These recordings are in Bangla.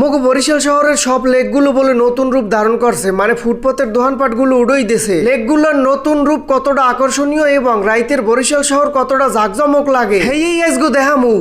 মগু বরিশাল শহরের সব লেকগুলো বলে নতুন রূপ ধারণ করছে মানে ফুটপথের দোকানপাটগুলো উড়ই দিছে। লেকগুলোর নতুন রূপ কতটা আকর্ষণীয় এবং রাইতের বরিশাল শহর কতটা জাকজমক লাগে, হেই আজগু দেহামু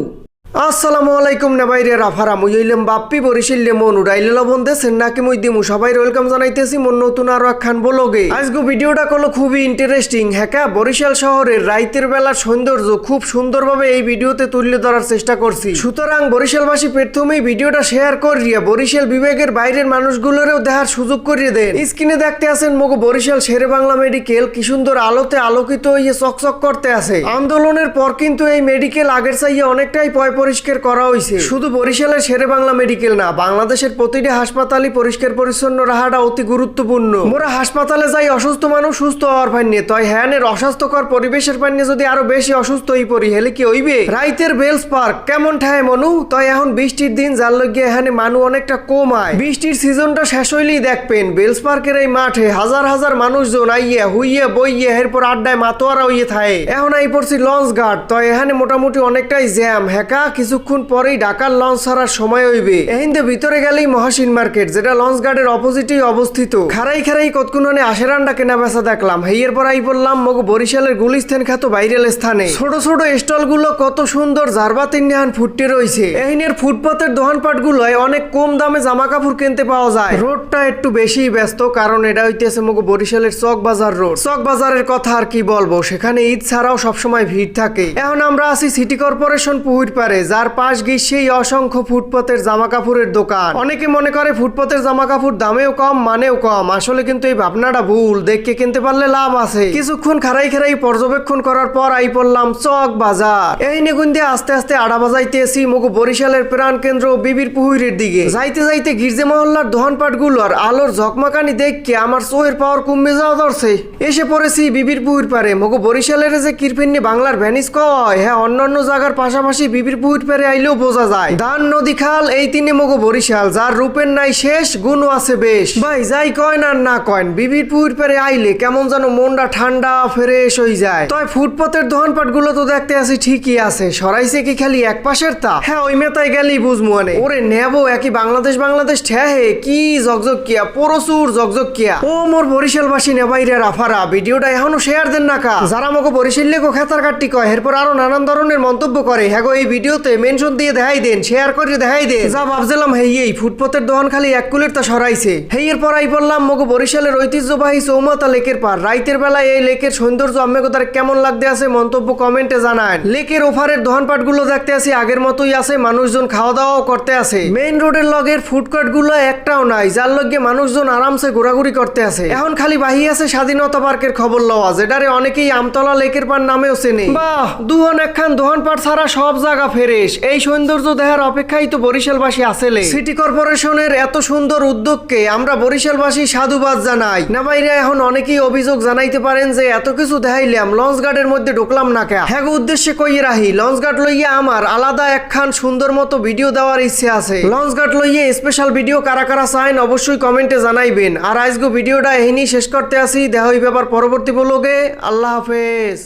আসসালামু আলাইকুম নেবাইরে রাফারা, মুই হইলাম বাপ্পি বরিশাল্লে মন উড়াইলে লবণ নাকি মুই দিমু? সবাই ওয়েলকাম জানাইতেছি মন নতুন আরও একখান বলগে আজগো ভিডিওটা করল খুবই ইন্টারেস্টিং হ্যাঁ বরিশাল শহরের রাইতের বেলার সৌন্দর্য খুব সুন্দরভাবে এই ভিডিওতে তুলে ধরার চেষ্টা করছি। সুতরাং বরিশালবাসী প্রথমেই ভিডিওটা শেয়ার করিয়া বরিশাল বিভাগের বাইরের মানুষগুলোরও দেখার সুযোগ করিয়ে দেন। স্ক্রিনে দেখতে আছেন মগো বরিশাল শেরে বাংলা মেডিকেল কি সুন্দর আলোতে আলোকিত হয়ে চকচক করতে আছে। আন্দোলনের পর কিন্তু এই মেডিকেল আগের চাইয়ে অনেকটাই পয় পরিষ্কার করা হয়েছে। শুধু বরিশালের শেরে বাংলা মেডিকেল না, বাংলাদেশের প্রতিটি হাসপাতালই পরিষ্কার পরিচ্ছন্ন রাখাটা অতি গুরুত্বপূর্ণ। মোরা হাসপাতালে যাই অসুস্থ মানুষ সুস্থ হওয়ার পাইনি তয় হ্যানের অস্বাস্থ্যকর পরিবেশের পাইনি যদি আরও বেশি অসুস্থ হয়ে পড়ি, হেলে কি হইবে? রাইতের বেলস পার্ক, কেমন ঠায় মনু? তয় এখন বৃষ্টির দিন যার লগে এখানে মানুষ অনেকটা কম আয় বৃষ্টির সিজনটা শেষ হইলেই দেখবেন, বেলস পার্কের এই মাঠে হাজার হাজার মানুষজন আইয়ে, হুইয়ে, বইয়ে এরপর আড্ডায় মাতোয়ারা হইয়ে থাকে এখন আই পড়ছি লঞ্চ ঘাট তো এখানে মোটামুটি অনেকটাই জ্যাম হেকা কিছুক্ষণ পরেই ঢাকার লঞ্চ ছাড়ার সময় হইবে। এহিন্দে ভিতরে গেলেই মহাসিন মার্কেট, যেটা লঞ্চ গার্ডের অপোজিটেই অবস্থিত। খারাই খারাই কতক্ষণে আশেরান্ডা কেনা বেচা দেখলাম। হেইয়ের পর আই বললাম, মগ বরিশালের গুলিস্থান খ্যাত বাইরেল স্থানে। ছোট ছোট স্টলগুলো কত সুন্দর জারবা তিনহান ফুটতে রয়েছে এহিনের ফুটপাতের দোকানপাট গুলোয় অনেক কম দামে জামা কাপড় কিনতে পাওয়া যায়। রোডটা একটু বেশি ব্যস্ত, কারণ এটা হইতেছে মগ বরিশালের চক বাজার রোড। চক বাজারের কথা আর কি বলব, সেখানে ঈদ ছাড়াও সবসময় ভিড় থাকে। এখন আমরা আছি সিটি কর্পোরেশন পুহির পারে যার পাশ সেই অসংখ্য ফুটপাতের জামা কাপড়ের দোকান। অনেকে মনে করে ফুটপাতের জামা কাপড় দামেও কম, মানেও কম। আসলে কিন্তু এই ভাবনাটা ভুল। দেখকে কিনতে পারলে লাভ আছে। কিছুক্ষণ খারাই খারাই পর্যবেক্ষণ করার পর আই পড়লাম চক বাজার। এই নেগুন দিয়ে আস্তে আস্তে আড়া বাজাইতে এসি মগু বরিশালের প্রাণ কেন্দ্র, বিবির পুহুরের দিকে। যাইতে যাইতে গির্জে মহল্লার দোকানপাটগুলোর আলোর ঝকমাকানি দেখকে আমার চোহের পাওয়ার কমে যাওয়া ধরছে। এসে পড়েছি বিবির পুহুর পারে। মগু বরিশালের যে কিরপিন্নি বাংলার ভ্যানিস কয় হ্যাঁ অন্যান্য জায়গার পাশাপাশি বিবির পুহুর পারে আইলেও বোঝা যায়। দান নদী, খাল, এই তিনে মগু বরিশাল, যার রূপের নাই শেষ, গুণও আছে বেশ। ভাই, যাই কয় না না কয়েন, বিবির পুহুর পারে আইলে কেমন যেন মনটা ঠান্ডা, ফ্রেশ হয়ে যায়। তয় ফুটপাতের দোকানপাটগুলো তো দেখতে আছি ঠিকই আছে, সরাইছে কি খালি এক পাশের তা? হ্যাঁ ওই মেতায় গেলেই বুঝব মানে ওরে নেব, একই বাংলাদেশ বাংলাদেশ ঠেহে কি জগজগ কিয়া, প্রচুর জগজগ কিয়া। ও মোর বরিশালবাসী নেবাইরে রাফারা ভিডিওটা এখনও শেয়ার দেন না কা? যারা আমাকে বরিশাল লেখো খেতার কাটটি কয়, এরপর আরও নানান ধরনের মন্তব্য করে হ্যাঁ এই ভিডিওতে মেনশন দিয়ে দেখাই দেন শেয়ার করে দেখাই দেন। যা ভাবছিলাম, হেই, এই ফুটপাতের দোকান খালি এক কুলের তা সরাইছে। হেই এর পর আই বললাম, মগো বরিশালের ঐতিহ্যবাহী চৌমাতা লেকের পার রাইতের বেলায় এই লেকের সৌন্দর্য আম্মেগোদার কেমন লাগতে আছে মন্তব্য কমেন্টে জানান। লেকের ওফারের দোকানপাটগুলো দেখতে আছি, আগের মতোই আছে, মানুষজন খাওয়া দাওয়াও করতে আছে। মেইন রোডের লগের ফুডকোর্টগুলো একটাও নাই, যার লগে মানুষজন আরামসে ঘোরাঘুরি করতে আছে। এখন খালি বাহি আছে স্বাধীনতা পার্কের খবর লওয়া, যেটারে অনেকেই আমতলা লেকের পার নামেও চেনে। বাহ! দুহন একখান দোকান পাট ছাড়া সব জায়গা ফেরেশ এই সৌন্দর্য দেখার অপেক্ষাই তো বরিশালবাসী আসেলে সিটি কর্পোরেশনের এত সুন্দর উদ্যোগকে আমরা বরিশালবাসী সাধুবাদ জানাই। না বাইরে এখন অনেকেই অভিযোগ জানাইতে পারেন যে এত কিছু দেখাইলাম লঞ্চ গার্ডের মধ্যে ঢুকলাম না কে হ্যাঁ উদ্দেশ্যে কইয়ে রাহি? লঞ্চ গার্ড লইয়া আমার আলাদা একখান সুন্দর মতো ভিডিও দেওয়ার ইচ্ছে আছে। লঞ্চ গার্ড লইয়ে স্পেশাল ভিডিও কারা কারা চাইন অবশ্যই কমেন্টে জানাইবেন। আর আজকে ভিডিওটা এহিনি শেষ করতে আসি দেখা হইবে আবার পরবর্তী ব্লগে আল্লাহ হাফেজ।